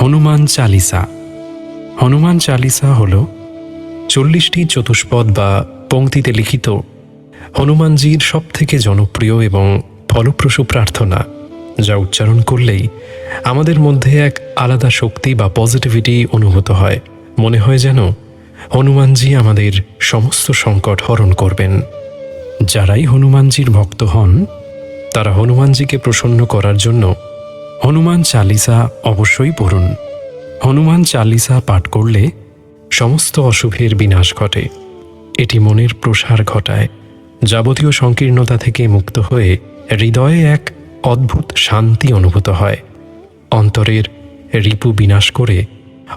হনুমান চালিসা। হনুমান চালিসা হল চল্লিশটি চতুষ্পদ বা পংক্তিতে লিখিত হনুমানজির সবথেকে জনপ্রিয় এবং ফলপ্রসূ প্রার্থনা, যা উচ্চারণ করলেই আমাদের মধ্যে এক আলাদা শক্তি বা পজিটিভিটি অনুভূত হয়। মনে হয় যেন হনুমানজি আমাদের সমস্ত সংকট হরণ করবেন। যারাই হনুমানজির ভক্ত হন, তারা হনুমানজিকে প্রসন্ন করার জন্য হনুমান চালিসা অবশ্যই পড়ুন। হনুমান চালিসা পাঠ করলে সমস্ত অশুভের বিনাশ ঘটে। এটি মনের প্রসার ঘটায়। যাবতীয় সংকীর্ণতা থেকে মুক্ত হয়ে হৃদয়ে এক অদ্ভুত শান্তি অনুভূত হয়। অন্তরের রিপু বিনাশ করে,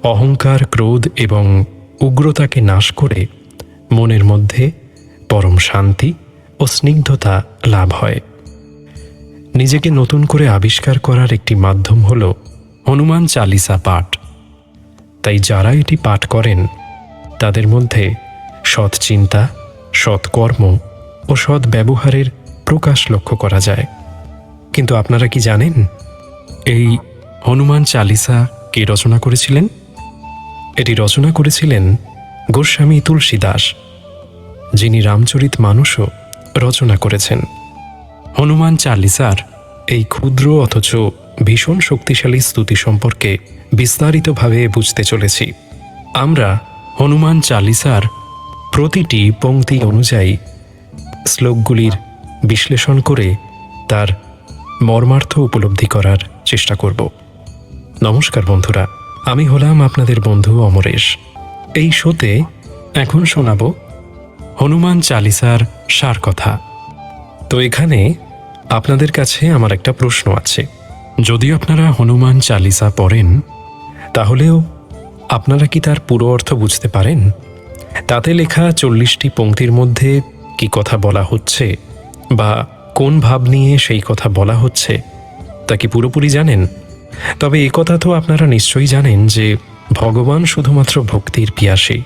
অহংকার, ক্রোধ এবং উগ্রতাকে নাশ করে মনের মধ্যে পরম শান্তি ও স্নিগ্ধতা লাভ হয়। নিজেকে নতুন করে আবিষ্কার করার একটি মাধ্যম হল হনুমান চালিসা পাঠ। তাই যারা এটি পাঠ করেন, তাদের মধ্যে সৎ চিন্তা, সৎ কর্ম ও সৎ ব্যবহারের প্রকাশ লক্ষ্য করা যায়। কিন্তু আপনারা কি জানেন, এই হনুমান চালিসা কে রচনা করেছিলেন? এটি রচনা করেছিলেন গোস্বামী তুলসী দাস যিনি রামচরিত মানুষও রচনা করেছেন। হনুমান চালিসার এই ক্ষুদ্র অথচ ভীষণ শক্তিশালী স্তুতি সম্পর্কে বিস্তারিতভাবে বুঝতে চলেছি। আমরা হনুমান চালিসার প্রতিটি পংক্তি অনুযায়ী শ্লোকগুলির বিশ্লেষণ করে তার মর্মার্থ উপলব্ধি করার চেষ্টা করব। নমস্কার বন্ধুরা, আমি হলাম আপনাদের বন্ধু অমরেশ। এই শোতে এখন শোনাব হনুমান চালিসার সার কথা। তো এখানে আপনাদের কাছে আমার একটা প্রশ্ন আছে। যদি আপনারা হনুমান চালিসা পড়েন, তাহলেও আপনারা কি তার পুরো অর্থ বুঝতে পারেন? তাতে লেখা চল্লিশটি পংক্তির মধ্যে কি কথা বলা হচ্ছে বা কোন ভাব নিয়ে সেই কথা বলা হচ্ছে, তা কি পুরোপুরি জানেন? তবে এ কথা তো আপনারা নিশ্চয়ই জানেন যে ভগবান শুধুমাত্র ভক্তির পিয়াসী।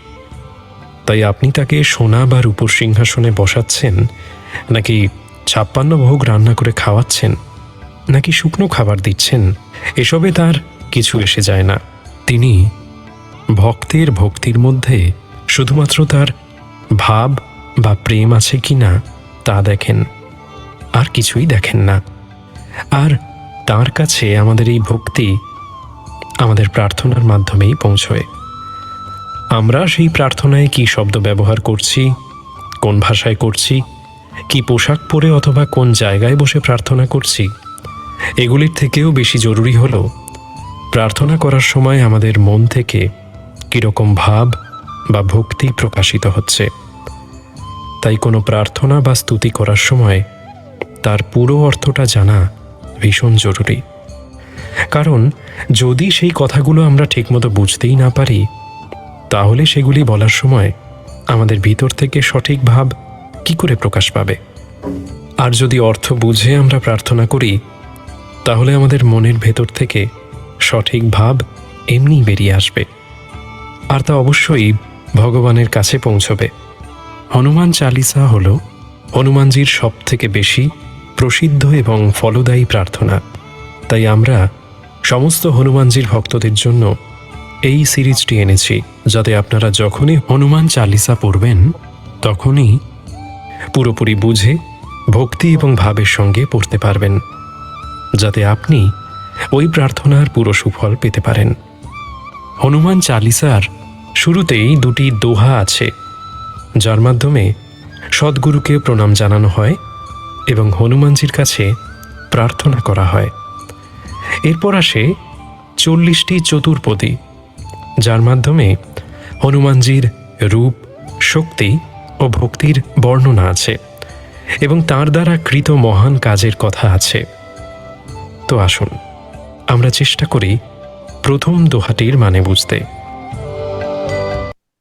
তাই আপনি তাকে সোনা বা রূপর সিংহাসনে বসাচ্ছেন, নাকি ছাপ্পান্ন ভোগ রান্না করে খাওয়াচ্ছেন, নাকি শুকনো খাবার দিচ্ছেন, এসবে তার কিছু এসে যায় না। তিনি ভক্তের ভক্তির মধ্যে শুধুমাত্র তার ভাব বা প্রেম আছে কি না, তা দেখেন, আর কিছুই দেখেন না। আর তার কাছে আমাদের এই ভক্তি আমাদের প্রার্থনার মাধ্যমেই পৌঁছয়। আমরা সেই প্রার্থনায় কি শব্দ ব্যবহার করছি, কোন ভাষায় করছি কি পোশাক পরে অথবা কোন জায়গায় বসে প্রার্থনা করছি? এগুলির থেকেও বেশি জরুরি হল, প্রার্থনা করার সময় আমাদের মন থেকে কীরকম ভাব বা ভক্তি প্রকাশিত হচ্ছে। তাই কোনো প্রার্থনা বা স্তুতি করার সময় তার পুরো অর্থটা জানা ভীষণ জরুরি। কারণ, যদি সেই কথাগুলো আমরা ঠিকমতো বুঝতেই না পারি, তাহলে সেগুলি বলার সময় আমাদের ভিতর থেকে সঠিক ভাব কি করে প্রকাশ পাবে? আর যদি অর্থ বুঝে আমরা প্রার্থনা করি, তাহলে আমাদের মনের ভেতর থেকে সঠিক ভাব এমনি বেরিয়ে আসবে। আর তা অবশ্যই ভগবানের কাছে পৌঁছবে। হনুমান চালিসা হল হনুমানজির সব থেকে বেশি প্রসিদ্ধ এবং ফলদায়ী প্রার্থনা। তাই আমরা সমস্ত হনুমানজির ভক্তদের জন্য এই সিরিজটি এনেছি, যাতে আপনারা যখনই হনুমান চালিসা পড়বেন, তখনই পুরোপুরি বুঝে, ভক্তি এবং ভাবের সঙ্গে পড়তে পারবেন, যাতে আপনি ওই প্রার্থনার পুরো সুফল পেতে পারেন। হনুমান চালিসার শুরুতেই দুটি দোহা আছে, যার মাধ্যমে সদ্গুরুকে প্রণাম জানানো হয় এবং হনুমানজির কাছে প্রার্থনা করা হয়। এরপর আসে চল্লিশটি চতুর্পদী, যার মাধ্যমে হনুমানজির রূপ, শক্তি ও ভক্তির বর্ণনা আছে, এবং তার দ্বারা কৃত মহান কাজের কথা আছে। তো আসুন, আমরা চেষ্টা করি প্রথম দোহাটির মানে বুঝতে।